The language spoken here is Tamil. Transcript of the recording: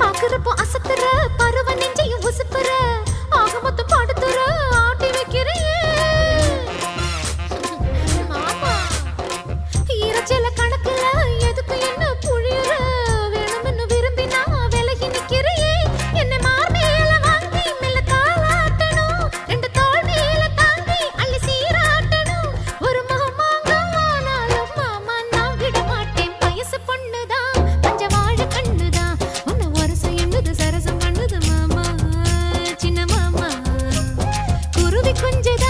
பாக்குறப்போ அசத்துற 春节。